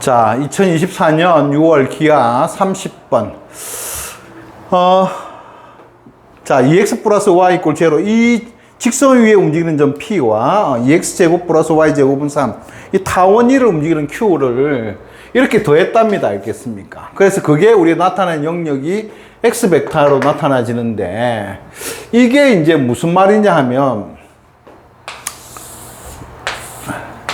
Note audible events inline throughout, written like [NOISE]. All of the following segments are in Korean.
자, 2024년 6월 기아 30번. 어, 자, 2x 플러스 y 이꼴 제로. 이 직선 위에 움직이는 점 p와 2x 제곱 플러스 y 제곱은 3. 이 타원 위를 움직이는 q를 이렇게 더했답니다. 알겠습니까? 그래서 그게 우리 나타낸 영역이 x 벡터로 나타나지는데 이게 이제 무슨 말이냐 하면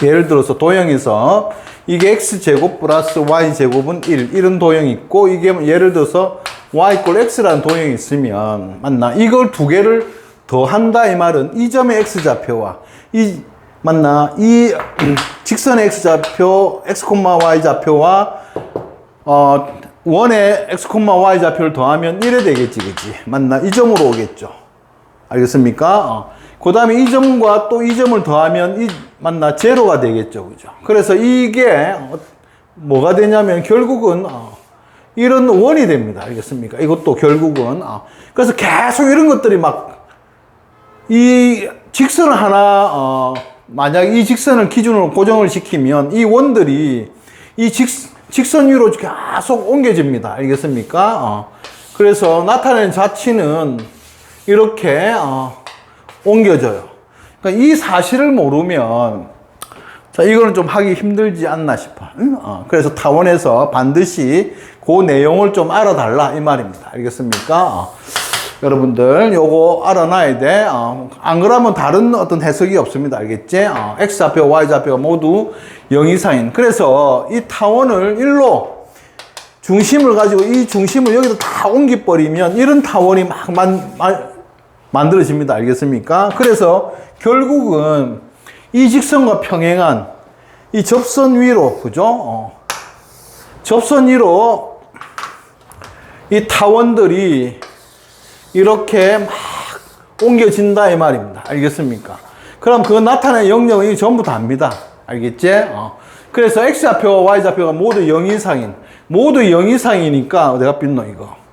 예를 들어서 도형에서 이게 x제곱 플러스 y제곱은 1 이런 도형이 있고 이게 예를 들어서 y 꼴 x라는 도형이 있으면 맞나? 이걸 두 개를 더 한다 이 말은 이 점의 x좌표와 이 맞나? 이 [CLEARS THROAT] 직선의 x좌표 x, y 좌표와 어 원의 x, y 좌표를 더하면 1에 되겠지 그지 맞나? 이 점으로 오겠죠. 알겠습니까? 어. 그 다음에 이 점과 또 이 점을 더하면 이 맞나 제로가 되겠죠, 그죠? 그래서 이게 어, 뭐가 되냐면 결국은 어, 이런 원이 됩니다, 알겠습니까? 이것도 결국은 어. 그래서 계속 이런 것들이 막 이 직선 하나 어, 만약 이 직선을 기준으로 고정을 시키면 이 원들이 이 직, 직선 위로 계속 옮겨집니다, 알겠습니까? 어. 그래서 나타내는 자치는 이렇게 어, 옮겨져요. 그러니까 이 사실을 모르면 자 이거는 좀 하기 힘들지 않나 싶어. 응? 어, 그래서 타원에서 반드시 그 내용을 좀 알아달라 이 말입니다. 알겠습니까? 어, 여러분들 요거 알아놔야 돼. 어, 안 그러면 다른 어떤 해석이 없습니다. 알겠지? 어, x 좌표, y 좌표가 모두 0 이상인. 그래서 이 타원을 일로 중심을 가지고 이 중심을 여기다 다 옮겨버리면 이런 타원이 막 만, 만, 만들어집니다. 알겠습니까? 그래서 결국은 이 직선과 평행한 이 접선 위로, 그죠? 어. 접선 위로 이 타원들이 이렇게 막 옮겨진다 이 말입니다. 알겠습니까? 그럼 그거 나타내는 영역은 이 전부 다입니다. 알겠지? 어. 그래서 X좌표와 Y좌표가 모두 0 이상인, 모두 0 이상이니까 내가 빈노 이거.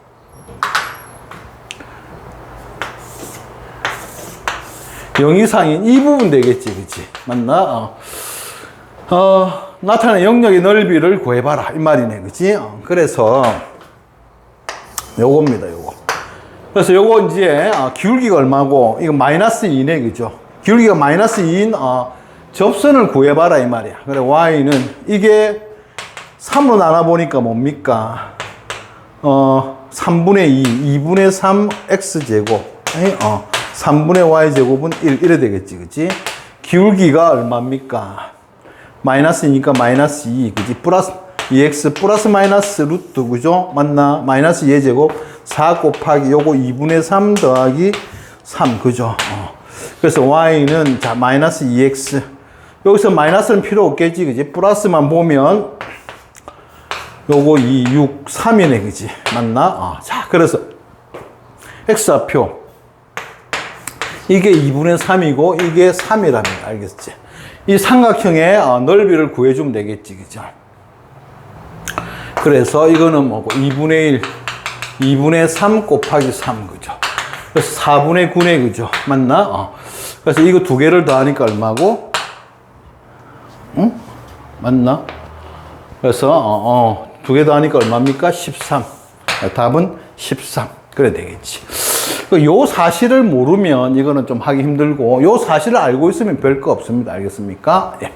0 이상인 이 부분 되겠지, 그치? 맞나? 어. 어, 나타나는 영역의 넓이를 구해봐라. 이 말이네, 그치? 어, 그래서, 요겁니다, 요거. 그래서 요거 이제, 어, 기울기가 얼마고, 이거 마이너스 2네, 그죠? 기울기가 마이너스 2인, 어, 접선을 구해봐라. 이 말이야. 그래, y는, 이게 3으로 나눠보니까 뭡니까? 어, 3분의 2, 2분의 3 x제곱. 어, 3분의 y제곱은 1, 이래 되겠지, 그치? 기울기가 얼마입니까? 마이너스니까 마이너스 2, 그지? 플러스 2x 플러스 마이너스 루트, 그죠? 맞나? 마이너스 2제곱 4 곱하기 요거 2분의 3 더하기 3, 그죠? 어. 그래서 y는 자, 마이너스 2x. 여기서 마이너스는 필요 없겠지, 그지? 플러스만 보면 요거 2, 6, 3이네, 그지? 맞나? 어. 자, 그래서 x좌표. 이게 2분의 3이고 이게 3이랍니다. 알겠지? 이 삼각형의 어, 넓이를 구해주면 되겠지. 그죠? 그래서 이거는 뭐고 2분의 1, 2분의 3 곱하기 3. 그죠? 그래서 4분의 9네. 그죠? 맞나? 어. 그래서 이거 두 개를 더하니까 얼마고? 응? 맞나? 그래서 어, 어, 두 개 더하니까 얼마입니까? 13. 답은 13. 그래 되겠지. 그 요 사실을 모르면 이거는 좀 하기 힘들고 요 사실을 알고 있으면 별거 없습니다. 알겠습니까? 예.